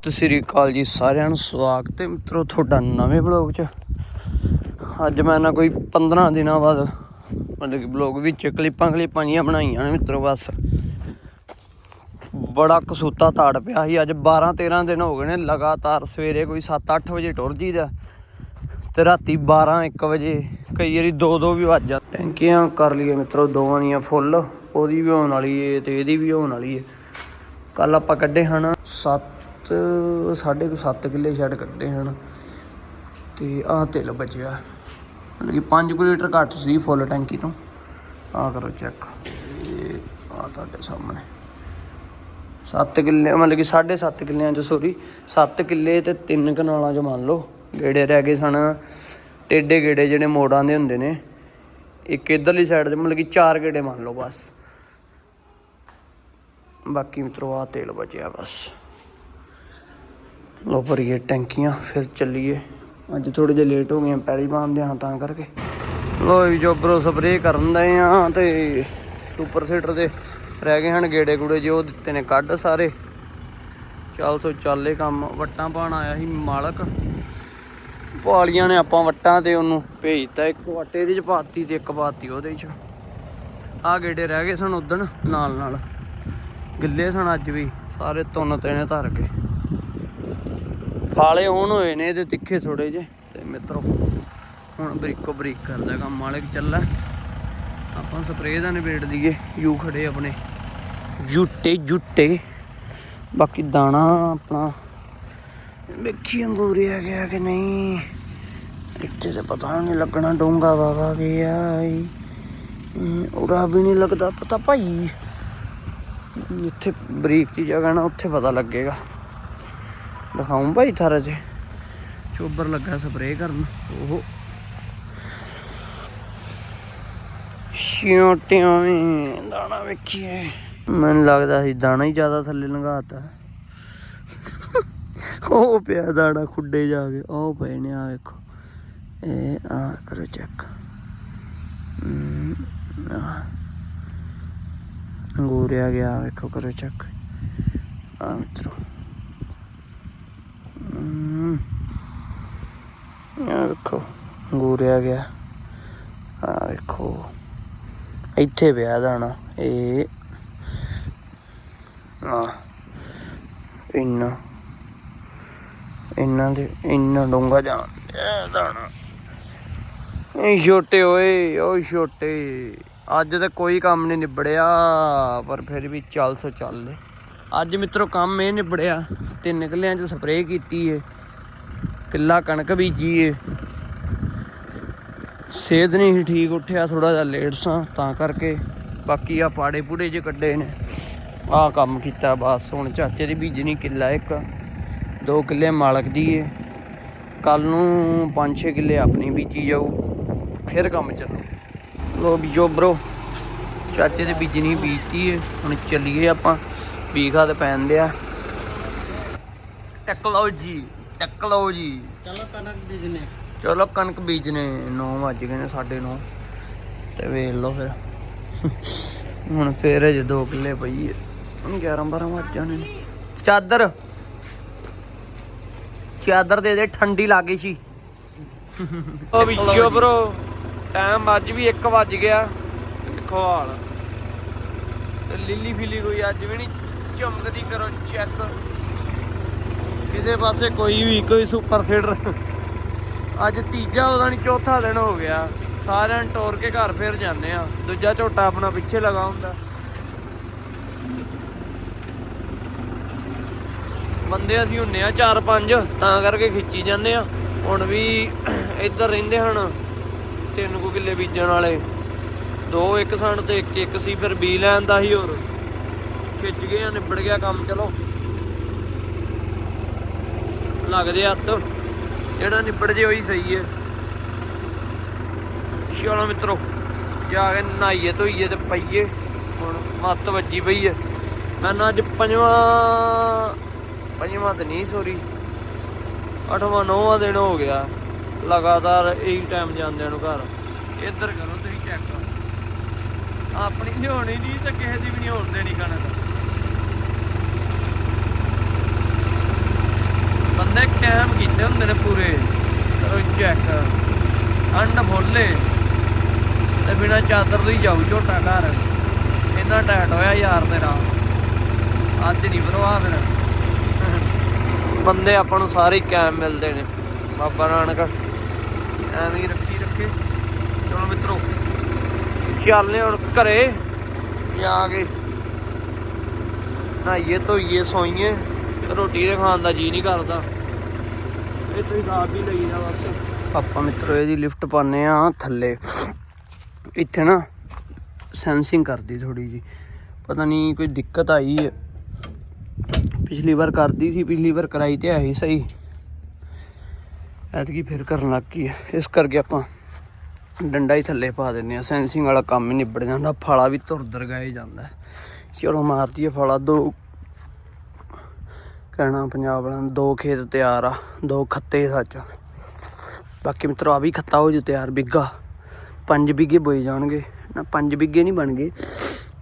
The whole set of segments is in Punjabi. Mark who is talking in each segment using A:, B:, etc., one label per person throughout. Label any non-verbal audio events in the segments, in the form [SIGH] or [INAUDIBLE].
A: ਸਤਿ ਸ੍ਰੀ ਅਕਾਲ ਜੀ ਸਾਰਿਆਂ ਨੂੰ, ਸਵਾਗਤ ਹੈ ਮਿੱਤਰੋ ਤੁਹਾਡਾ ਨਵੇਂ ਬਲੌਗ 'ਚ। ਅੱਜ ਮੈਂ ਨਾ ਕੋਈ 15 ਦਿਨਾਂ ਬਾਅਦ ਮਤਲਬ ਕਿ ਬਲੌਗ ਵਿੱਚ ਕਲਿੱਪਾਂ ਕਲਿੱਪਾਂ ਜੀਆਂ ਬਣਾਈਆਂ ਨੇ ਮਿੱਤਰੋ ਬਸ। ਬੜਾ ਕਸੂਤਾ ਤਾੜ ਪਿਆ ਸੀ, ਅੱਜ 12 13 ਦਿਨ ਹੋ ਗਏ ਨੇ, ਲਗਾਤਾਰ ਸਵੇਰੇ ਕੋਈ 7-8 ਵਜੇ ਟੁਰ ਜੀਦਾ ਤੇ ਰਾਤੀ 12 1 ਵਜੇ ਕਈ ਵਾਰੀ 2-2 ਵੀ ਵੱਜ ਜਾ ਟੈਂਕੀਆਂ ਕਰ ਲਈਏ ਮਿੱਤਰੋ ਦੋਵਾਂ ਦੀਆਂ ਫੁੱਲ, ਉਹਦੀ ਵੀ ਹੋਣ ਵਾਲੀ ਏ ਤੇ ਇਹਦੀ ਵੀ ਹੋਣ ਵਾਲੀ ਏ। ਕੱਲ ਆਪਾਂ ਕੱਢੇ ਹਨ 7 ਸਾਢੇ ਕੁ 7 ਕਿੱਲੇ ਸ਼ੈਡ ਕੱਢੇ ਹਨ ਤੇ ਆਹ ਤੇਲ ਬਚਿਆ। ਮਤਲਬ ਕਿ 5 ਲੀਟਰ ਘੱਟ ਸੀ ਫੁੱਲ ਟੈਂਕੀ ਤੋਂ। ਆਹ ਕਰੋ ਚੈੱਕ ਇਹ ਆ ਤੁਹਾਡੇ ਸਾਹਮਣੇ। 7 ਕਿੱਲੇ, ਮਤਲਬ ਕਿ 7.5 ਕਿੱਲਿਆਂ ਚ ਸੋਰੀ 7 ਕਿੱਲੇ ਤੇ 3 ਕਨਾਲਾਂ ਚ ਮੰਨ ਲਓ, ਗੇੜੇ ਰਹਿ ਗਏ ਸਨ। ਟੇਡੇ ਗੇੜੇ ਜਿਹੜੇ ਮੋੜਾਂ ਦੇ ਹੁੰਦੇ ਨੇ, ਇੱਕ ਇਧਰਲੀ ਸਾਈਡ ਤੇ ਮਤਲਬ ਕਿ 4 ਗੇੜੇ ਮੰਨ ਲਓ ਬਸ। ਬਾਕੀ ਮਿੱਤਰੋ ਆ ਤੇਲ ਬਚਿਆ ਬਸ। ਲੋ ਭਰੀਏ ਟੈਂਕੀਆਂ, ਫਿਰ ਚੱਲੀਏ। ਅੱਜ ਥੋੜੇ ਜਿਹਾ ਲੇਟ ਹੋ ਗਏ ਆ, ਪੈਲੀ ਬਾਂਧਦੇ ਹਾਂ ਤਾਂ ਕਰਕੇ। ਲੋ ਵੀ ਜੋਬਰੋ ਸਪਰੇਅ ਕਰਨ ਦੇ ਆ ਤੇ ਸੁਪਰ ਸੀਟਰ ਦੇ ਰਹਿ ਗਏ ਹਨ ਗੇੜੇ ਗੂੜੇ ਜੋ ਦਿੱਤੇ ਨੇ ਕੱਢ ਸਾਰੇ। ਚੱਲ ਸੋ ਚੱਲੇ ਕੰਮ, ਵੱਟਾਂ ਪਾਣ ਆਇਆ ਸੀ ਮਾਲਕ। ਪਾਲੀਆਂ ਨੇ ਆਪਾਂ ਵੱਟਾਂ ਤੇ ਉਹਨੂੰ ਭੇਜਤਾ, ਇੱਕ ਵੱਟ ਇਹਦੇ ਚ ਪਾਤੀ ਤੇ ਇੱਕ ਪਾਤੀ ਉਹਦੇ ਚ। ਆ ਗੇੜੇ ਰਹਿ ਗਏ ਸਨ ਉਦਣ ਨਾਲ ਨਾਲ ਗਿੱਲੇ ਸਨ ਅੱਜ ਵੀ, ਸਾਰੇ ਤੁੰਨ ਤੇਨੇ ਧਰ ਕੇ। ਫਾਲੇ ਹੋਣ ਹੋਏ ਨੇ ਇਹਦੇ ਤਿੱਖੇ ਥੋੜੇ ਜੇ ਤੇ ਮਿੱਤਰੋ, ਹੁਣ ਬਰੀਕੋ ਬਰੀਕ ਕਰਦਾ ਕੰਮ ਮਾਲਕ ਚੱਲਾ ਆਪਾਂ ਸਪਰੇਅ ਦਾ ਨਿਬੇੜ ਦਈਏ ਯੂ ਖੜੇ ਆਪਣੇ। ਜੁੱਟੇ ਜੁੱਟੇ। ਬਾਕੀ ਦਾਣਾ ਆਪਣਾ। ਵੇਖੀ ਅੰਗੂਰਿਆ ਗਿਆ ਕਿ ਨਹੀਂ? ਇੱਥੇ ਤੇ ਪਤਾ ਨਹੀਂ ਲੱਗਣਾ ਡੋਂਗਾ ਵਾਵਾ ਗਿਆ ਈ ਉਹਦਾ ਵੀ ਨਹੀਂ ਲੱਗਦਾ। ਪਤਾ ਭਾਈ ਜਿੱਥੇ ਬਰੀਕ ਦੀ ਜਗ੍ਹਾ ਨਾ, ਉੱਥੇ ਪਤਾ ਲੱਗੇਗਾ। ਦਿਖਾਉਂ ਭਾਈ ਥਾਰਾ ਚ ਚੋਬਰ ਲੱਗਾ ਸਪਰੇਅ ਕਰਨ। ਉਹ ਛਿਓਟਿਆਂ ਵੀ ਦਾਣਾ ਵੇਖੀਏ। ਮੈਨੂੰ ਲੱਗਦਾ ਸੀ ਦਾਣਾ ਹੀ ਜ਼ਿਆਦਾ ਥੱਲੇ ਲੰਘਾਤਾ। ਉਹ ਪਿਆ ਦਾਣਾ ਖੁੱਡੇ ਜਾ ਕੇ ਉਹ ਪਏ ਨੇ ਆ ਵੇਖੋ। ਇਹ ਆ ਕਰੋ ਚੈੱਕ ਅੰਗੂਰਿਆ ਗਿਆ ਵੇਖੋ ਕਰੋ ਚੈੱਕ ਆ ਮਿੱਤਰੋ। ਆ ਵੇਖੋ ਅੰਗੂਰਿਆ ਗਿਆ। ਆ ਵੇਖੋ। ਇੱਥੇ ਪਿਆ ਦਾਣਾ, ਇਹ। ਆ ਇੰਨਾ ਇੰਨਾ ਦੇ ਇੰਨਾ ਡੂੰਗਾ ਜਾਣ ਇਹ ਦਾਣਾ। ਇਹ ਛੋਟੇ ਓਏ ਓ ਛੋਟੇ। ਅੱਜ ਤੇ ਕੋਈ ਕੰਮ ਨਹੀਂ ਨਿਬੜਿਆ, ਪਰ ਫਿਰ ਵੀ ਚੱਲ ਸੋ ਚੱਲ। ਅੱਜ ਮਿੱਤਰੋ ਕੰਮ ਇਹ ਨਿਬੜਿਆ ਤਿੰਨ ਕਿੱਲਿਆਂ 'ਚ ਸਪਰੇਅ ਕੀਤੀ ਏ। ਕਿੱਲਾ ਕਣਕ ਬੀਜੀ ਏ। ਸਿਹਤ ਨਹੀਂ ਠੀਕ, ਉੱਠਿਆ ਥੋੜਾ ਜਿਹਾ ਲੇਟ ਸਾਂ, ਤਾਂ ਕਰਕੇ ਬਾਕੀ ਆ ਪਾੜੇ ਪੂੜੇ ਜੇ ਕੱਢੇ ਨੇ। ਆਹ ਕੰਮ ਕੀਤਾ ਬਸ, ਹੁਣ ਚਾਚੇ ਦੀ ਬੀਜਣੀ ਕਿੱਲਾ ਇੱਕ। ਦੋ ਕਿੱਲੇ ਮਾਲਕ ਦੀ ਏ। ਕੱਲ ਨੂੰ 5-6 ਕਿੱਲੇ ਆਪਣੀ ਬੀਜੀ ਜਾਊ, ਫਿਰ ਕੰਮ ਚੱਲੂ। ਲੋ ਵੀ ਜੋ ਬਰੋ, ਚਾਚੇ ਦੀ ਬੀਜਣੀ ਬੀਜਤੀ ਏ, ਹੁਣ ਚੱਲੀਏ ਆਪਾਂ। ਬੀਖਾ ਤੇ ਪੈਣ ਦਿਆ ਟੈਕਨੋਲੋਜੀ ਟੈਕਨੋਲੋਜੀ
B: ਚਲੋ ਕਣਕ ਬੀਜਨੇ।
A: ਚਲੋ ਕਣਕ ਬੀਜਨੇ 9 ਵੱਜ ਗਏ ਨੇ 9:30 ਤੇ ਵੇਖ ਲਓ ਫਿਰ। ਹੁਣ ਫੇਰ ਅਜੇ 2 ਕਿੱਲੇ ਪਈ ਏ। ਹੁਣ 11 12 ਵੱਜ ਜਾਣੇ ਨੇ। ਚਾਦਰ। ਚਾਦਰ ਦੇ ਦੇ ਠੰਡੀ ਲੱਗੀ ਸੀ। ਉਹ ਵਿੱਚੋ ਬਰੋ ਟਾਈਮ ਅੱਜ ਵੀ 1 ਵੱਜ ਗਿਆ। ਦੇਖੋ ਹਾਲ। ਤੇ ਲਿੱਲੀ ਫਿਲੀ ਕੋਈ ਅੱਜ ਵੀ ਨਹੀਂ। ਝਮਕਦੀ ਕਰੋ ਚੈੱਕ ਕਿਸੇ ਪਾਸੇ ਕੋਈ ਵੀ, ਕੋਈ ਸੁਪਰ ਸੀਡਰ ਅੱਜ ਤੀਜਾ ਉਹਦਾ ਨਹੀਂ, ਚੌਥਾ ਦਿਨ ਹੋ ਗਿਆ। ਸਾਰਿਆਂ ਨੂੰ ਟੋਰ ਕੇ ਘਰ ਫੇਰ ਜਾਂਦੇ ਆ ਦੂਜਾ ਝੋਟਾ ਆਪਣਾ ਪਿੱਛੇ ਲਗਾ ਹੁੰਦਾ। ਬੰਦੇ ਅਸੀਂ ਹੁੰਨੇ ਆ 4-5 ਤਾਂ ਕਰਕੇ ਖਿੱਚੀ ਜਾਂਦੇ ਆ ਹੁਣ ਵੀ ਇੱਧਰ ਰਹਿੰਦੇ ਹਨ, ਤਿੰਨ ਕੁ ਕਿੱਲੇ ਬੀਜਣ ਵਾਲੇ। ਦੋ ਇੱਕ ਸਣ ਤੇ ਇੱਕ ਇੱਕ ਸੀ, ਫਿਰ ਬੀ ਲੈਣ ਦਾ ਸੀ ਹੋਰ। ਖਿੱਚ ਗਏ ਆ, ਨਿਬੜ ਗਿਆ ਕੰਮ, ਚਲੋ। ਲੱਗਦੇ ਹੱਥ। ਜਿਹੜਾ ਨਿਬੜ ਜੇ ਉਹੀ ਸਹੀ ਹੈ। ਚਲੋ ਮਿੱਤਰੋ, ਜਾ ਕੇ ਨਹਾਈਏ, ਧੋਈਏ ਤੇ ਪਈਏ। ਹੁਣ ਮੱਤ ਵੱਜੀ ਪਈ ਹੈ। ਮੈਨੂੰ ਅੱਜ ਪੰਜਵਾਂ ਪੰਜਵਾਂ ਤੇ ਨਹੀਂ ਸੋਰੀ ਅੱਠਵਾਂ, ਨੌਵਾਂ ਦਿਨ ਹੋ ਗਿਆ। ਲਗਾਤਾਰ ਇਹੀ ਟਾਈਮ ਜਾਂਦਿਆਂ ਨੂੰ ਘਰ। ਇੱਧਰ ਕਰੋ, ਤੁਸੀਂ ਚੈੱਕ ਆਪਣੀ ਨਹੀਂ ਹੋਣੀ ਨਹੀਂ ਤੇ ਕਿਸੇ ਦੀ ਵੀ ਨਹੀਂ ਹੋਣ ਦੇਣੀ ਕਣਕ। ਬੰਦੇ ਕੈਮ ਕੀਤੇ ਹੁੰਦੇ ਨੇ ਪੂਰੇ। ਕਰੋ ਚੈੱਕ ਅੰਡ ਫੋਲੇ। ਤੇ ਬਿਨਾ ਚਾਦਰ ਤੋਂ ਹੀ ਜਾਊ ਝੋਟਾ ਘਰ। ਇੰਨਾ ਟਾਈਟ ਹੋਇਆ ਯਾਰ ਤੇਰਾ। ਅੱਜ ਨਹੀਂ ਪਰਵਾਹ ਫਿਰ। ਬੰਦੇ ਆਪਾਂ ਨੂੰ ਸਾਰੇ ਕੈਮ ਮਿਲਦੇ ਨੇ। ਬਾਬਾ ਨਾਨਕ। ਐਵੇਂ ਹੀ ਰੱਖੀ ਰੱਖੇ। ਚਲੋ ਮਿੱਤਰੋ ਚੱਲਨੇ ਹੁਣ ਘਰੇ। ਜਾ ਕੇ ਨਹਾਈਏ, ਧੋਈਏ, ਸੋਈਏ। ਰੋਟੀ ਦੇ ਖਾਣ ਦਾ ਜੀ ਨਹੀਂ ਕਰਦਾ। ਇਹ ਤੁਸੀਂ ਖਾ ਵੀ ਲਈਦਾ ਬਸ। ਆਪਾਂ ਮਿੱਤਰੋ, ਇਹਦੀ ਲਿਫਟ ਪਾਣੇ ਆ ਥੱਲੇ। ਇੱਥੇ ਨਾ ਸੈਂਸਿੰਗ ਕਰਦੀ ਥੋੜੀ ਜੀ ਪਤਾ ਨਹੀਂ ਕੋਈ ਦਿੱਕਤ ਆਈ ਹੈ। ਪਿਛਲੀ ਵਾਰ ਕਰਦੀ ਸੀ, ਪਿਛਲੀ ਵਾਰ ਕਰਾਈ ਤੇ ਆਈ ਸਹੀ। ਐਤਕੀ ਫਿਰ ਕਰਨ ਲੱਗ ਗਈ ਹੈ। ਇਸ ਕਰਕੇ ਆਪਾਂ ਡੰਡਾ ਹੀ ਥੱਲੇ ਪਾ ਦਿੰਨੇ ਆ ਸੈਂਸਿੰਗ ਵਾਲਾ ਕੰਮ ਹੀ ਨਿਬੜ ਜਾਂਦਾ। ਫਾਲਾ ਵੀ ਤੁਰਦਰ ਗਏ ਜਾਂਦਾ। ਚਲੋ ਮਾਰਦੀ ਹੈ ਫਾਲਾ, ਦੋ ਕਹਿਣਾ ਪੰਜਾਬ ਵਾਲਿਆਂ ਦੋ ਖੇਤ ਤਿਆਰ ਆ, ਦੋ ਖੱਤੇ ਸੱਚ। ਬਾਕੀ ਮਿੱਤਰੋ, ਆ ਵੀ ਖੱਤਾ ਹੋ ਜੂ ਤਿਆਰ, ਬਿੱਗਾ। ਪੰਜ ਬਿੱਗੇ ਬੋਏ ਜਾਣਗੇ। ਨਾ, ਪੰਜ ਬਿੱਗੇ ਨਹੀਂ ਬਣ ਗਏ।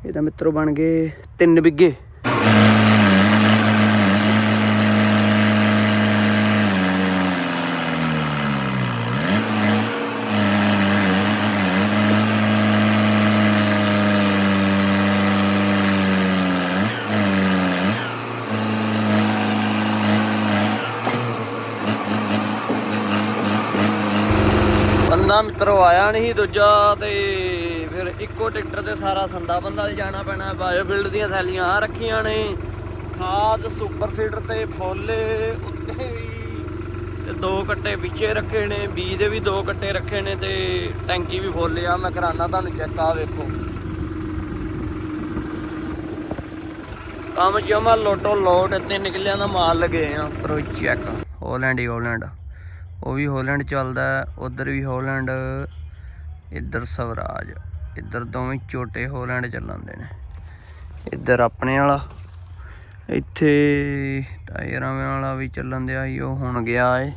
A: ਇਹ ਤਾਂ ਮਿੱਤਰੋ ਬਣ ਗਏ ਤਿੰਨ ਬਿੱਗੇ ਬੰਦਾ ਮਿੱਤਰੋ ਨਹੀਂ ਦੂਜਾ ਤੇ ਫਿਰ ਇੱਕੋ ਟਰੈਕਟਰ ਤੇ ਸਾਰਾ ਸੰਦਾ ਬੰਦਾ ਜਾਣਾ ਪੈਣਾ। ਬਾਇਓ ਬਿਲਡ ਦੀਆਂ ਥੈਲੀਆਂ ਆ ਰੱਖੀਆਂ ਨੇ। ਖਾਦ, ਸੁਪਰ ਸੀਡਰ ਤੇ ਫੋਲੇ ਉੱਤੇ ਵੀ ਤੇ ਦੋ ਕੱਟੇ ਪਿੱਛੇ ਰੱਖੇ ਨੇ। ਬੀ ਦੇ ਵੀ ਦੋ ਕੱਟੇ ਰੱਖੇ ਨੇ ਤੇ ਟੈਂਕੀ ਵੀ ਫੁੱਲ ਆ। ਮੈਂ ਕਰਾਨਾ ਤੁਹਾਨੂੰ ਚੈੱਕ ਆ ਵੇਖੋ। ਕੰਮ ਜਮਾ ਲੋਟੋ ਲੋਟ ਤਿੰਨ ਨਿਕਲਿਆ ਦਾ ਮਾਲ ਲਗੇ ਆ। ਪਰ ਚੈੱਕ ਹੋਲੈਂਡ ਹੀ ਹੋਲੈਂਡ ਉਹ ਵੀ ਹੋਲੈਂਡ ਚੱਲਦਾ, ਉਧਰ ਵੀ ਹੋਲੈਂਡ ਇੱਧਰ ਸਵਰਾਜ, ਇੱਧਰ ਦੋਵੇਂ ਛੋਟੇ ਹੋਲੈਂਡ ਚੱਲਾਂਦੇ ਨੇ। ਇੱਧਰ ਆਪਣੇ ਵਾਲਾ, ਇੱਥੇ ਟਾਇਰਾਂ ਵਾਲਾ ਵੀ ਚੱਲਣ ਦਿਆ ਹੀ ਉਹ ਹੁਣ ਗਿਆ ਏ।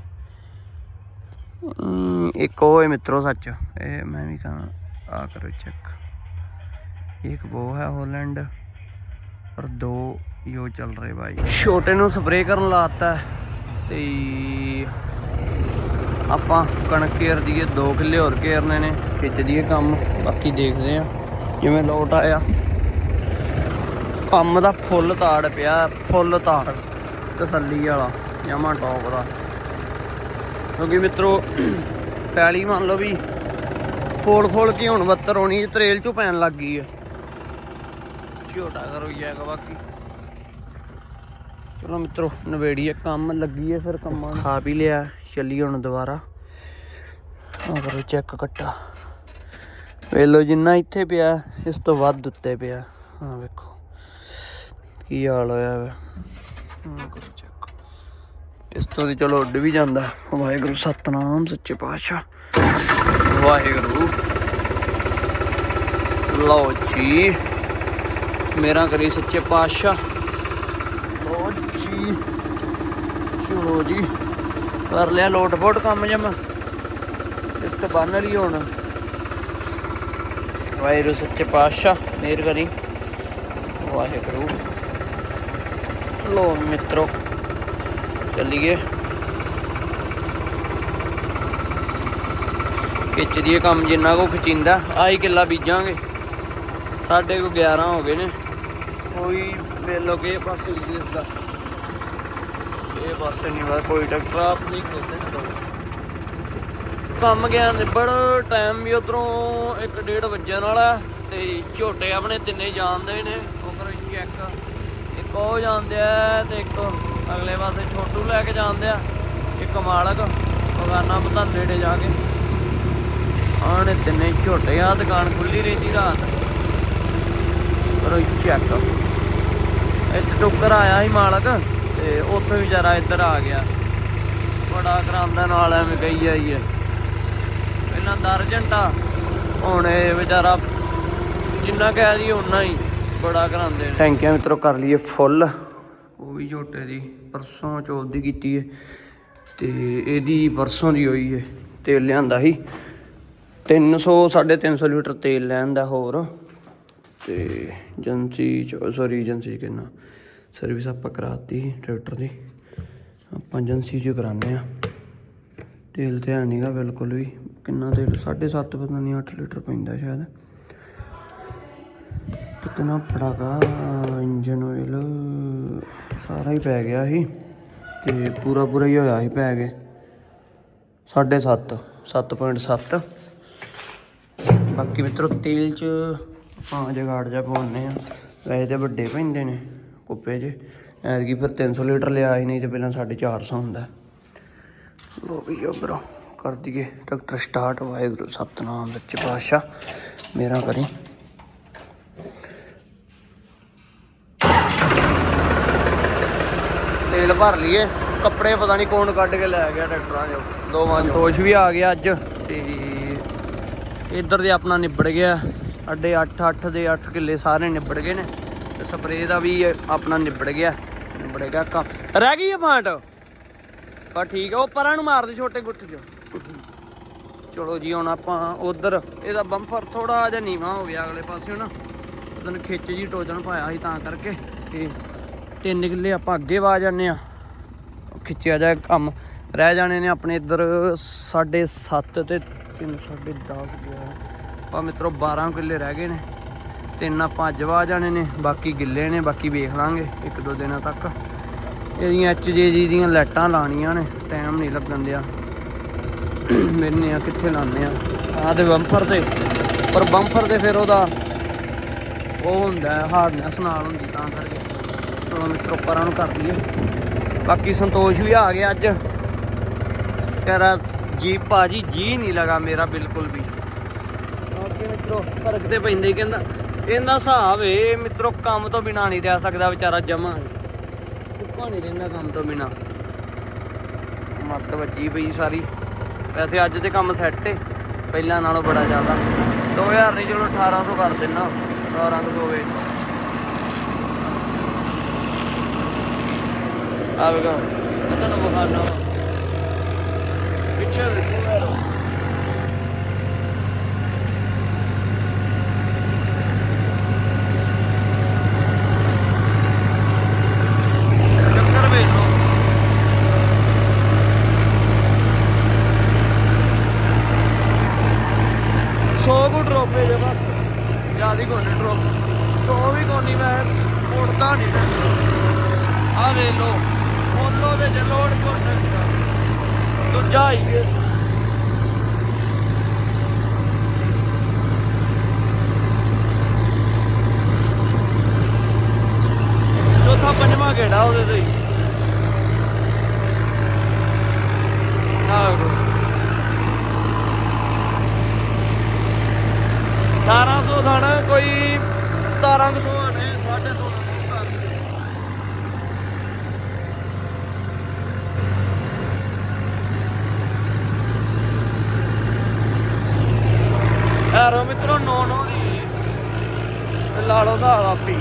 A: ਇੱਕ ਉਹ ਏ ਮਿੱਤਰੋ ਸੱਚ, ਇਹ ਮੈਂ ਵੀ ਕਹਾਂ ਆ ਕਰੋ ਚੈੱਕ ਇੱਕ ਉਹ ਹੈ ਹੋਲੈਂਡ, ਪਰ ਦੋ ਯੋ ਚੱਲ ਰਹੇ ਬਾਈ। ਛੋਟੇ ਨੂੰ ਸਪਰੇਅ ਕਰਨ ਲਾਤਾ, ਤੇ ਆਪਾਂ ਕਣਕ ਕੇਰ ਦੀਏ 2 ਕਿੱਲੇ ਹੋਰ ਕੇਰਨੇ ਨੇ, ਖਿੱਚ ਦੀਏ ਕੰਮ, ਬਾਕੀ ਦੇਖਦੇ ਆ ਜਿਵੇਂ ਲੋਟ ਆਇਆ। ਕੰਮ ਦਾ ਫੁੱਲ ਤਾੜ ਪਿਆ, ਫੁੱਲ ਤਾੜ, ਤਸੱਲੀ ਵਾਲਾ, ਜਮਾ ਟੌਪ ਦਾ। ਕਿਉਂਕਿ ਮਿੱਤਰੋ, ਪੈਲੀ ਮੰਨ ਲਓ ਵੀ ਫੋਲ ਫੋਲ ਕੇ ਹੁਣ ਬੱਤਰ ਹੋਣੀ, ਤਰੇਲ ਚੋਂ ਪੈਣ ਲੱਗ ਗਈ ਆ। ਛੋਟਾ ਕਰੋ ਜਾਏਗਾ ਬਾਕੀ। ਚਲੋ ਮਿੱਤਰੋ, ਨਵੇੜੀਏ, ਕੰਮ ਲੱਗੀ ਹੈ ਫਿਰ ਕੰਮਾਂ ਖਾ ਵੀ ਲਿਆ। ਚੱਲੀ ਹੁਣ ਦੁਬਾਰਾ। ਆ ਕਰੋ ਚੈੱਕ ਕੱਟਾ ਵੇਲੋ ਜਿੰਨਾ ਇੱਥੇ ਪਿਆ, ਇਸ ਤੋਂ ਵੱਧ ਉੱਤੇ ਪਿਆ। ਆ ਵੇਖੋ, ਕੀ ਹਾਲ ਹੋਇਆ ਵਾ। ਆ ਕਰੋ ਚੈੱਕ ਇਸ ਤੋਂ ਦੀ ਚਲੋ ਉੱਡ ਵੀ ਜਾਂਦਾ। ਵਾਹਿਗੁਰੂ, ਸਤਨਾਮ, ਸੱਚੇ ਪਾਤਸ਼ਾਹ। ਵਾਹਿਗੁਰੂ। ਲਓ ਜੀ, ਮੇਰਾ ਕਰੀ ਸੱਚੇ ਪਾਤਸ਼ਾਹ। ਲਓ ਜੀ, ਚਲੋ ਜੀ। ਕਰ ਲਿਆ, ਲੋਟ ਫੋਟ ਕੰਮ ਜਮ। ਇੱਕ ਬੰਨ ਲਈ ਹੁਣ। ਵਾਹਿਗੁਰੂ ਸੱਚੇ ਪਾਤਸ਼ਾਹ ਮੇਰ ਕਰੀ। ਵਾਹਿਗੁਰੂ। ਲੋ ਮਿੱਤਰੋ, ਚੱਲੀਏ। ਖਿੱਚ ਦੀਏ ਕੰਮ ਜਿੰਨਾ ਕੋ ਖਿਚਿੰਦਾ। ਆਹੀ ਕਿੱਲਾ ਬੀਜਾਂਗੇ। ਸਾਡੇ ਕੋ 11 ਹੋ ਗਏ ਨੇ। ਕੋਈ ਵੇਲੋ ਕੇ ਪਾਸੇ ਵੀ ਦਿਸਦਾ ਇਹ ਪਾਸੇ ਨਹੀਂ ਵਾ, ਕੋਈ ਟਰੈਕਟਰ ਆਪ ਨਹੀਂ ਖੋਤੇ ਨਾ ਕੰਮ ਗਿਆ, ਨਿਬੜ ਟਾਈਮ ਵੀ ਉਧਰੋਂ 1:30 ਵੱਜਣ ਵਾਲਾ ਤੇ ਝੋਟੇ ਆਪਣੇ ਤਿੰਨੇ ਜਾਂਦੇ ਨੇ, ਉਹ ਕਰੋ ਇੱਕ ਉਹ ਜਾਂਦੇ ਆ ਤੇ ਇੱਕ ਅਗਲੇ ਪਾਸੇ ਛੋਟੂ ਲੈ ਕੇ ਜਾਂਦੇ ਆ, ਇੱਕ ਮਾਲਕ, ਬਗਾਨਾ ਪਤਾ ਨੇੜੇ ਜਾ ਕੇ। ਆਣੇ ਤਿੰਨੇ ਝੋਟੇ ਆ, ਦੁਕਾਨ ਖੁੱਲੀ ਰਹਿੰਦੀ ਰਾਤ। ਕਰੋ ਚੈੱਕ ਇੱਥੇ ਟੁੱਕਰ ਆਇਆ ਸੀ ਮਾਲਕ। ਤੇ ਉੱਥੇ ਵਿਚਾਰਾ ਇੱਧਰ ਆ ਗਿਆ। ਬੜਾ ਕਰਾਂਦਾ ਨਾਲ ਐਵੇਂ ਕਹੀ ਜਾਈਏ ਪਹਿਲਾਂ ਦਰਜੰਟਾ ਹੁਣ ਇਹ ਵਿਚਾਰਾ ਜਿੰਨਾ ਕਹਿ ਦਈਏ ਉਨਾ ਹੀ ਬੜਾ ਕਰਾਂਦੇ ਨੇ। ਟੈਂਕੀਆਂ ਮਿੱਤਰੋ ਕਰ ਲਈਏ ਫੁੱਲ ਉਹ ਵੀ ਝੋਟੇ ਦੀ ਪਰਸੋਂ ਚੌਥ ਦੀ ਕੀਤੀ ਹੈ ਤੇ ਇਹਦੀ ਪਰਸੋਂ ਦੀ ਹੋਈ ਹੈ ਤੇਲ ਲਿਆਂਦਾ ਸੀ। 300 350 ਲੀਟਰ ਤੇਲ ਲੈਂਦਾ ਹੋਰ। ਤੇ ਏਜੰਸੀ ਚ ਸੌਰੀ ਏਜੰਸੀ ਕਿੰਨਾ। ਸਰਵਿਸ ਆਪਾਂ ਕਰਾਤੀ ਟਰੈਕਟਰ ਦੀ। ਆਪਾਂ ਏਜੰਸੀ 'ਚ ਕਰਾਉਂਦੇ ਆ ਤੇਲ ਤੇ ਹੈ ਨਹੀਂਗਾ ਬਿਲਕੁਲ ਵੀ। ਕਿੰਨਾ ਤੇਲ? 7.5 ਪਤਾ ਨਹੀਂ 8 ਲੀਟਰ ਪੈਂਦਾ ਸ਼ਾਇਦ। ਕਿਤਨਾ ਪੜਾਗਾ ਇੰਜਨ ਆਇਲ ਸਾਰਾ ਹੀ ਪੈ ਗਿਆ ਸੀ ਤੇ ਪੂਰਾ ਪੂਰਾ ਹੀ ਹੋਇਆ ਸੀ ਪੈ ਗਏ 7.5 7.7 ਬਾਕੀ ਮਿੱਤਰੋ, ਤੇਲ ਚ ਆਪਾਂ ਜਗਾੜ ਜਾ ਪਾਉਣੇ ਆ ਵੈਸੇ ਤੇ ਵੱਡੇ ਪੈਂਦੇ ਨੇ। ਕੁੱਪੇ 'ਚ ਐਤਕੀ ਫਿਰ 300 ਲੀਟਰ ਲਿਆ ਹੀ ਨਹੀਂ ਤੇ ਪਹਿਲਾਂ 450 ਹੁੰਦਾ। ਲੋ ਵੀ ਜੋ ਬਰੋ ਕਰ ਦਈਏ ਟਰੈਕਟਰ ਸਟਾਰਟ ਵਾਹਿਗੁਰੂ ਸਤਨਾਮ ਸੱਚੇ ਪਾਤਸ਼ਾਹ ਮੇਰਾ ਕਰੀ। ਤੇਲ ਭਰ ਲਈਏ ਕੱਪੜੇ ਪਤਾ ਨਹੀਂ ਕੌਣ ਕੱਢ ਕੇ ਲੈ ਗਿਆ ਟਰੈਕਟਰਾਂ 'ਚੋਂ। ਦੋਵਾਂ ਸੰਤੋਸ਼ ਵੀ ਆ ਗਿਆ ਅੱਜ। ਤੇ ਇੱਧਰ ਦੇ ਆਪਣਾ ਨਿਬੜ ਗਿਆ ਅੱਡੇ 8 8 ਦੇ 8 ਕਿੱਲੇ ਸਾਰੇ ਨਿਬੜ ਗਏ ਨੇ। ਤੇ ਸਪਰੇਅ ਦਾ ਵੀ ਆਪਣਾ ਨਿਬੜ ਗਿਆ ਨਿਬੜ ਗਿਆ ਕੰਮ। ਰਹਿ ਗਈ ਆ ਫਾਂਟ? ਪਰ ਠੀਕ ਆ, ਉਹ ਪਰਾਂ ਨੂੰ ਮਾਰਦੇ ਛੋਟੇ ਗੁੱਠ 'ਚ। ਚਲੋ ਜੀ, ਹੁਣ ਆਪਾਂ ਉਧਰ, ਇਹਦਾ ਬੰਪਰ ਥੋੜਾ ਜਿਹਾ ਨੀਵਾ ਹੋ ਗਿਆ ਅਗਲੇ ਪਾਸੇ ਨਾ ਉਹਦਨ ਖਿੱਚ ਜੀ, ਟੋਜਨ ਪਾਇਆ ਸੀ ਤਾਂ ਕਰਕੇ। ਤੇ ਤਿੰਨ ਕਿੱਲੇ ਆਪਾਂ ਅੱਗੇ ਵਾ ਜਾਂਦੇ ਆ। ਖਿੱਚਿਆ ਜਾ ਕੰਮ। ਰਹਿ ਜਾਣੇ ਨੇ ਆਪਣੇ ਇੱਧਰ 7.5 ਤੇ 3 10 ਗਿਆ ਆ ਮਿੱਤਰੋ 12 ਕਿੱਲੇ ਰਹਿ ਗਏ ਨੇ। ਤਿੰਨ ਆਪਾਂ ਅੱਜ ਵਾ ਜਾਣੇ ਨੇ, ਬਾਕੀ ਗਿੱਲੇ ਨੇ, ਬਾਕੀ ਵੇਖ ਲਾਂਗੇ ਇੱਕ ਦੋ ਦਿਨਾਂ ਤੱਕ। ਇਹਦੀਆਂ ਐਚ ਜੇ ਜੀ ਦੀਆਂ ਲਾਈਟਾਂ ਲਾਣੀਆਂ ਨੇ ਟਾਈਮ ਨਹੀਂ ਲੱਗਣ ਦਿਆ। ਮੈਨੇ ਆ, ਕਿੱਥੇ ਲਾਣੇ ਆ? ਆਹ ਤੇ ਬੰਪਰ ਤੇ, ਪਰ ਬੰਪਰ ਤੇ ਫਿਰ ਉਹਦਾ ਉਹ ਹੁੰਦਾ ਹਾਰਡਨੈਸ ਨਾਲ ਹੁੰਦੀ ਤਾਂ ਕਰਕੇ। ਚਲੋ ਮਿੱਤਰੋ, ਪਰਾਂ ਨੂੰ ਕਰ ਲਈਏ। ਬਾਕੀ ਸੰਤੋਸ਼ ਵੀ ਆ ਗਿਆ ਅੱਜ। ਕਹਿੰਦਾ ਜੀ ਭਾਜੀ ਜੀ ਨਹੀਂ ਲਗਾ ਮੇਰਾ ਬਿਲਕੁਲ ਵੀ। ਓਕੇ ਮਿੱਤਰੋ, ਫ਼ਰਕ ਤੇ ਪੈਂਦੇ ਕਹਿੰਦਾ ਇਹਦਾ ਹਿਸਾਬ ਏ, ਮਿੱਤਰੋ, ਕੰਮ ਤੋਂ ਬਿਨਾ ਨਹੀਂ ਰਹਿ ਸਕਦਾ ਵਿਚਾਰਾ ਜਮਾ। ਕੁੱਕਾ ਨਹੀਂ ਰਹਿੰਦਾ ਕੰਮ ਤੋਂ ਬਿਨਾ। ਮੱਤ ਵੱਜੀ ਪਈ ਸਾਰੀ। ਵੈਸੇ ਅੱਜ ਤੇ ਕੰਮ ਸੈੱਟ ਏ, ਪਹਿਲਾਂ ਨਾਲੋਂ ਬੜਾ ਜ਼ਿਆਦਾ। 2000 ਨਹੀਂ, ਚਲੋ 1800 ਕਰ ਦੇਣਾ 1800 ਹੋਵੇ ਆਵੇਗਾ ਮੈਂ ਤੁਹਾਨੂੰ ਬਖਾਨਾ ਪਿੱਛੇ ਦੇਖੋ ਯਾਰ ਚੱਕਰ ਵੇਖ ਲਓ ਸੌ ਕੁ ਡਰੋਪ ਹੈ ਜੇ ਬਸ ਜ਼ਿਆਦਾ ਕੋਈ ਡਰੋਪ 100 ਵੀ ਕੋਨੀ ਮੈਂ ਉੜਦਾ ਨਹੀਂ ਆ ਵੇ ਲੋ ਫੋਲੋ ਦੇ ਜੇ ਲੋਡ ਦੂਜਾ ਹੀ ਚੌਥਾ ਪੰਜਵਾਂ ਘੇੜਾ ਉਹਦੇ ਤੇ 9 9 ਦੀ। ਲਾਲੋ ਦਾ ਆਪੀ।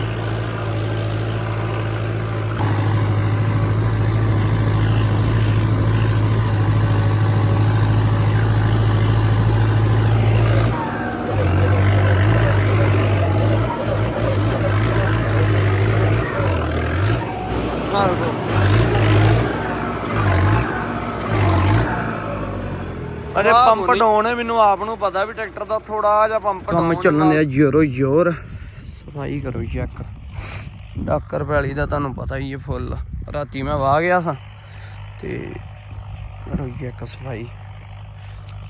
A: ਪੰਪ ਡਾਉਣ ਹੈ ਮੈਨੂੰ ਆਪ ਨੂੰ ਪਤਾ ਵੀ ਟਰੈਕਟਰ ਦਾ ਥੋੜਾ ਜਿਹਾ ਪੰਪ ਕੰਮ ਚੱਲਣ ਦਿਆ ਜ਼ੋਰੋ ਜ਼ੋਰ। ਸਫ਼ਾਈ ਕਰੋ ਚੈੱਕ ਡਾਕਰ ਪੈਲੀ ਦਾ ਤੁਹਾਨੂੰ ਪਤਾ ਹੀ ਹੈ ਫੁੱਲ। ਰਾਤੀ ਮੈਂ ਵਾਹ ਗਿਆ ਸਾਂ ਤੇ ਕਰੋ ਚੈੱਕ ਸਫ਼ਾਈ।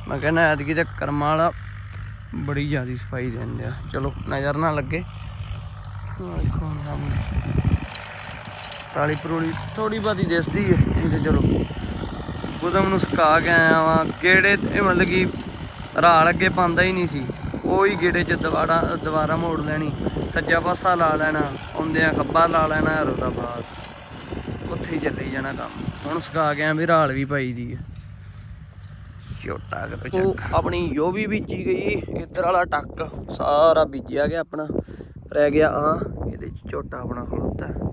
A: ਮੈਂ ਕਹਿੰਦਾ ਐਤਕੀ ਤੇ ਕਰਮਾਂ ਵਾਲਾ ਬੜੀ ਜ਼ਿਆਦੀ ਸਫ਼ਾਈ ਦਿੰਦੇ ਆ। ਚਲੋ ਨਜ਼ਰ ਨਾ ਲੱਗੇ। ਦੇਖੋ ਸਾਹਮਣੇ। ਕਾਲੀ ਪਰੋਲੀ ਥੋੜੀ ਬਾਤੀ ਦਿਸਦੀ ਹੈ ਇਹ ਤੇ ਚਲੋ। ਗੁਦਮ ਨੂੰ ਸੁਕਾ ਕੇ ਆਇਆ ਵਾਂ। ਗੇੜੇ ਤੇ ਮਤਲਬ ਕਿ ਰਾਲ ਅੱਗੇ ਪਾਉਂਦਾ ਹੀ ਨਹੀਂ ਸੀ। ਉਹ ਗੇੜੇ 'ਚ ਦੁਬਾਰਾ ਦੁਬਾਰਾ ਮੋੜ ਲੈਣੀ। ਸੱਜਾ ਪਾਸਾ ਲਾ ਲੈਣਾ ਆਉਂਦਿਆਂ ਖੱਬਾ ਲਾ ਲੈਣਾ ਯਾਰ ਉਹਦਾ ਬਾਸ। ਉੱਥੇ ਹੀ ਚੱਲੀ ਜਾਣਾ ਕੰਮ। ਹੁਣ ਸੁਕਾ ਗਿਆ ਵੀ ਰਾਲ ਵੀ ਪਾਈ ਦੀ ਹੈ। ਛੋਟਾ ਕਰੋ ਚੱਕ ਆਪਣੀ ਜੋ ਵੀ ਬੀਜੀ ਗਈ ਇੱਧਰ ਵਾਲਾ ਟੱਕ। ਸਾਰਾ ਬੀਜਿਆ ਗਿਆ ਆਪਣਾ। ਰਹਿ ਗਿਆ ਆ ਇਹਦੇ ਚ ਝੋਟਾ ਆਪਣਾ ਖਲੋਤਾ।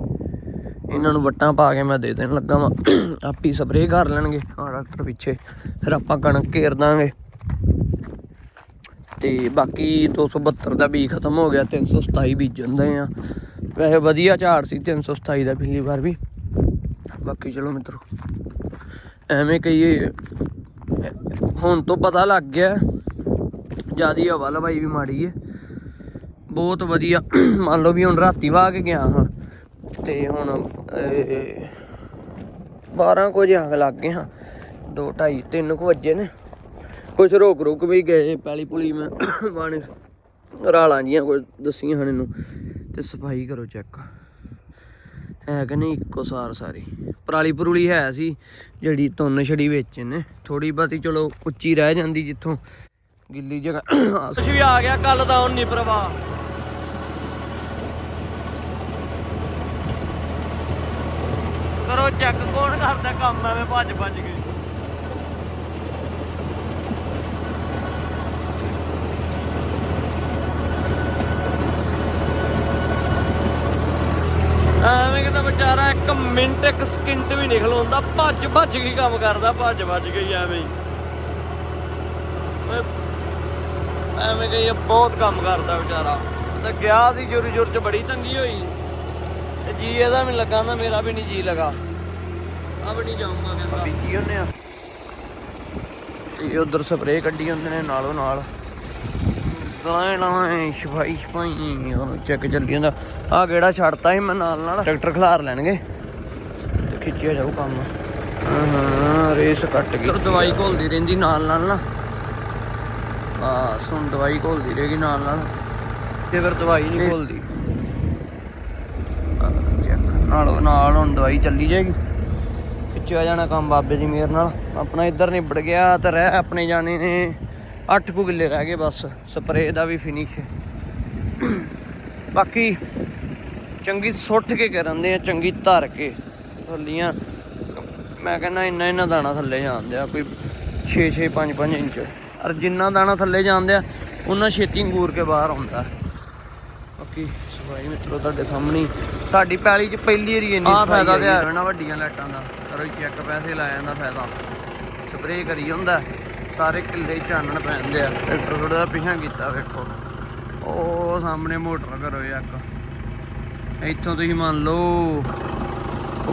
A: ਇਹਨਾਂ ਨੂੰ ਵੱਟਾਂ ਪਾ ਕੇ ਮੈਂ ਦੇ ਦੇਣ ਲੱਗਾ ਵਾਂ। ਆਪੀ ਸਪਰੇਅ ਕਰ ਲੈਣਗੇ। ਆ ਡਾਕਟਰ ਪਿੱਛੇ। ਫਿਰ ਆਪਾਂ ਕਣਕ ਘੇਰ ਦਾਂਗੇ। ਤੇ ਬਾਕੀ 272 ਦਾ ਬੀ ਖਤਮ ਹੋ ਗਿਆ 327 ਬੀਜਣ ਦੇ ਆ। ਵੈਸੇ ਵਧੀਆ ਝਾੜ ਸੀ 327 ਦਾ ਪਿਛਲੀ ਵਾਰ ਵੀ। ਬਾਕੀ ਚਲੋ ਮਿੱਤਰੋ, ਐਵੇਂ ਕਹੀਏ, ਹੁਣ ਤੋਂ ਪਤਾ ਲੱਗ ਗਿਆ, ਜਿਆਦੀ ਹਵਾ ਲਵਾਈ ਵੀ ਮਾੜੀ ਹੈ ਬਹੁਤ ਵਧੀਆ। ਮੰਨ ਲਓ ਵੀ ਹੁਣ ਰਾਤੀ ਵਾਹ ਕੇ ਗਿਆ ਹਾਂ। ਤੇ ਹੁਣ 12 ਕੁ ਵਜੇ ਅੱਗ ਲੱਗ ਗਏ ਹਾਂ। 2 2:30 3 ਕੁ ਵਜੇ ਨੇ। ਕੁਛ ਰੋਕ ਰੁਕ ਵੀ ਗਏ, ਪੈਲੀ ਪੁਲੀ ਮੈਂ ਬਾਣੇ ਰਾਲਾਂ ਜੀਆਂ ਕੋਈ ਦੱਸੀਆਂ ਹਨ ਇਹਨੂੰ, ਤੇ ਸਫ਼ਾਈ ਕਰੋ ਚੈੱਕ। ਹੈ ਕਿ ਨਹੀਂ ਇੱਕੋ ਸਾਰ ਸਾਰੀ? ਪਰਾਲੀ ਪਰੂਲੀ ਹੈ ਸੀ, ਜਿਹੜੀ ਤੁੰਨ ਛੜੀ ਵਿੱਚ ਨੇ। ਥੋੜੀ ਬਾਤੀ ਚਲੋ ਉੱਚੀ ਰਹਿ ਜਾਂਦੀ ਜਿੱਥੋਂ ਗਿੱਲੀ ਜਗ੍ਹਾ [COUGHS] ਕੁਛ ਵੀ ਆ ਗਿਆ ਕੱਲ ਦਾ ਹੁਣ ਨਹੀਂ ਪ੍ਰਵਾਹ। ਕਰੋ ਚੈੱਕ ਕੌਣ ਕਰਦਾ ਕੰਮ? ਐਵੇਂ ਭੱਜ ਭੱਜ ਕੇ। ਐਵੇਂ ਕਿਤਾ ਵਿਚਾਰਾ ਇੱਕ ਮਿੰਟ ਇੱਕ ਸਕਿੰਟ ਵੀ ਨਿਕਲ ਹੁੰਦਾ ਭੱਜ ਭੱਜ ਕੇ ਕੰਮ ਕਰਦਾ ਭੱਜ ਭੱਜ ਕੇ ਐਵੇਂ ਹੀ। ਓਏ, ਐਵੇਂ ਕਹੀ ਬਹੁਤ ਕੰਮ ਕਰਦਾ ਵਿਚਾਰਾ। ਤੇ ਗਿਆ ਸੀ ਜੁਰ ਜੁਰ ਚ ਬੜੀ ਤੰਗੀ ਹੋਈ। ਤੇ ਜੀ ਇਹਦਾ ਵੀ ਲੱਗਾ ਨਾ ਮੇਰਾ ਵੀ ਨਹੀਂ ਜੀ ਲਗਾ। ਅਬ ਨਹੀਂ ਜਾਊਂਗਾ ਕਹਿੰਦਾ। ਬੀਜੀ ਹੁੰਨੇ ਆ। ਤੇ ਉਧਰ ਸਪਰੇਅ ਕੱਢੀ ਹੁੰਦੇ ਨੇ ਨਾਲੋਂ ਨਾਲ। ਲਾਏ ਲਾਏ ਸ਼ਫਾਈ ਸ਼ਫਾਈ ਉਹਨੂੰ ਚੈੱਕ ਚੱਲੀ ਜਾਂਦਾ। ਆ ਕਿਹੜਾ ਛੱਡਤਾ ਸੀ ਮੈਂ ਨਾਲ ਨਾਲ। ਟਰੈਕਟਰ ਖਿਲਾਰ ਲੈਣਗੇ। ਤੇ ਖਿੱਚਿਆ ਜਾਊ ਕੰਮ। ਹਾਂ ਹਾਂ ਰੇਸ ਕੱਟ ਗਈ। ਫਿਰ ਦਵਾਈ ਘੋਲਦੀ ਰਹਿੰਦੀ ਨਾਲ ਨਾਲ ਨਾ। ਬਸ ਹੁਣ ਦਵਾਈ ਘੋਲਦੀ ਰਹੇਗੀ ਨਾਲ ਨਾਲ। ਤੇ ਫਿਰ ਦਵਾਈ ਨਹੀਂ ਘੋਲਦੀ। ਨਾਲ ਨਾਲ ਹੁਣ ਦਵਾਈ ਚੱਲੀ ਜਾਏਗੀ। ਖਿੱਚਿਆ ਜਾਣਾ ਕੰਮ ਬਾਬੇ ਦੀ ਮਿਹਰ ਨਾਲ। ਆਪਣਾ ਇੱਧਰ ਨਿਬੜ ਗਿਆ ਤੇ ਰਹਿ ਆਪਣੇ ਜਾਣੇ ਨੇ। 8 ਕੁ ਕਿੱਲੇ ਰਹਿ ਗਏ ਬਸ, ਸਪਰੇਅ ਦਾ ਵੀ ਫਿਨਿਸ਼ ਬਾਕੀ ਚੰਗੀ ਸੁੱਟ ਕੇ ਕਰਨਦੇ ਆ, ਚੰਗੀ ਧਰ ਕੇ ਥੱਲੀਆਂ। ਮੈਂ ਕਹਿੰਦਾ ਇੰਨਾ ਇੰਨਾ ਦਾਣਾ ਥੱਲੇ ਜਾਂਦੇ ਆ, ਕੋਈ 6 6 5 5 ਇੰਚ। ਔਰ ਜਿੰਨਾ ਦਾਣਾ ਥੱਲੇ ਜਾਂਦੇ ਆ, ਉਹਨਾਂ ਛੇਤੀ ਅੰਗੂਰ ਕੇ ਬਾਹਰ ਆਉਂਦਾ। ਬਾਕੀ ਭਾਈ ਮਿੱਤਰੋ ਤੁਹਾਡੇ ਸਾਹਮਣੇ ਸਾਡੀ ਪੈਲੀ 'ਚ ਪਹਿਲੀ ਵਾਰੀ ਇੰਨੀ ਆ ਫਾਇਦਾ ਤੇ ਆ। ਵੱਡੀਆਂ ਲਾਈਟਾਂ ਦਾ। ਕਰੋ ਚੈੱਕ ਪੈਸੇ ਲਾ ਜਾਂਦਾ ਫਾਇਦਾ। ਸਪਰੇਅ ਕਰੀ ਹੁੰਦਾ ਸਾਰੇ ਕਿੱਲੇ ਚਾਨਣ ਪੈਂਦੇ ਆ। ਟਰੈਕਟਰ ਥੋੜਾ ਪਿਛਾਂ ਕੀਤਾ ਵੇਖੋ। ਉਹ ਸਾਹਮਣੇ ਮੋਟਰ ਕਰੋ ਯਾਰ ਇੱਥੋਂ ਤੁਸੀਂ ਮੰਨ ਲਓ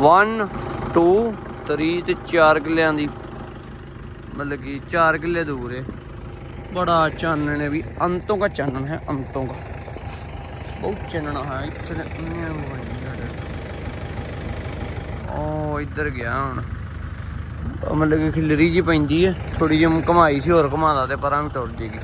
A: 1 2 3 ਤੇ 4 ਕਿੱਲਿਆਂ ਦੀ। ਮਤਲਬ ਕਿ 4 ਕਿੱਲੇ ਦੂਰ ਹੈ ਬੜਾ ਚਾਨਣ ਹੈ ਵੀ ਅੰਤੋਂ ਦਾ ਚਾਨਣ ਹੈ ਅੰਤੋਂ ਦਾ ਪਹੁੰਚਣਾ ਹੈ, ਇੱਥੇ ਇੰਨੇ ਉਹ ਇੱਧਰ ਗਿਆ ਹੁਣ। ਮਤਲਬ ਕਿ ਖਿਲਰੀ ਜੀ ਪੈਂਦੀ ਹੈ ਥੋੜੀ ਜਿਹੀ ਘਮਾਈ ਸੀ, ਹੋਰ ਘਮਾਦਾ ਤੇ ਪਰਾਂ ਵੀ ਟੁੱਟ ਜੇਗੀ